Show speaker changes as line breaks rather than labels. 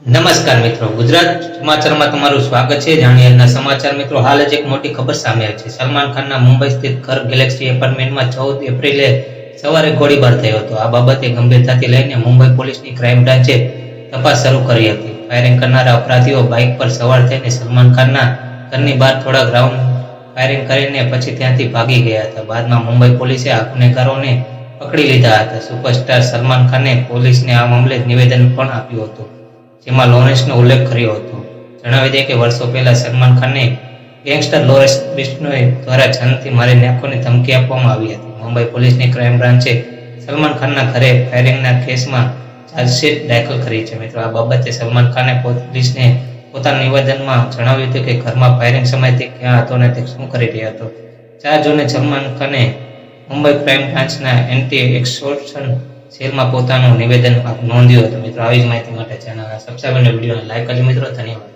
નમસ્કાર મિત્રો. ગુજરાત સમાચારમાં તમારું સ્વાગત છે. જાણીએ સમાચાર મિત્રો, હાલ જ એક મોટી ખબર સામે આવી છે. સલમાન ખાનના મુંબઈ સ્થિત ઘર ગેલેક્સી એપાર્ટમેન્ટમાં ચૌદ એપ્રિલે સવારે ગોળીબાર થયો હતો. આ બાબતે ગંભીરતાથી લઈને મુંબઈ પોલીસની ક્રાઇમ બ્રાન્ચે તપાસ શરૂ કરી હતી. ફાયરિંગ કરનારા અપરાધીઓ બાઇક પર સવાર થઈને સલમાન ખાનના ઘરની બહાર થોડા ગ્રાઉન્ડ ફાયરિંગ કરીને પછી ત્યાંથી ભાગી ગયા હતા. બાદમાં મુંબઈ પોલીસે આ ગુનેગારોને પકડી લીધા હતા. સુપરસ્ટાર સલમાન ખાને પોલીસને આ મામલે નિવેદન પણ આપ્યું હતું. જેમાં લોરેન્સનો ઉલ્લેખ કર્યો હતો. જણાવી દે કે વર્ષો પહેલા સલમાન ખાનને ગેંગસ્ટર લોરેન્સ બિશ્નોએ દ્વારા જાનથી મારી નાખોની ધમકી આપવામાં આવી હતી. મુંબઈ પોલીસની ક્રાઇમ બ્રાન્ચે સલમાન ખાનના ઘરે ફાયરિંગના કેસમાં ચાર્જશીટ દાખલ કરી છે. મિત્રો, આ બાબતે સલમાન ખાને પોલીસને પોતાના નિવેદનમાં જણાવ્યું હતું કે ઘરમાં ફાયરિંગ સમયે તે ક્યાં હતો અને તે શું કરી રહ્યો હતો. ચાર સલમાન ખાને મુંબઈ ક્રાઇમ બ્રાન્ચના એન્ટી એક્સોર્શન સેલમાં પોતાનું નિવેદન નોંધ્યું હતું. મિત્રો, આવી જ માહિતી સબસ્ક્રાઈબ અને વિડીયોને લાઈક કરજો મિત્રો ધન્યવાદ.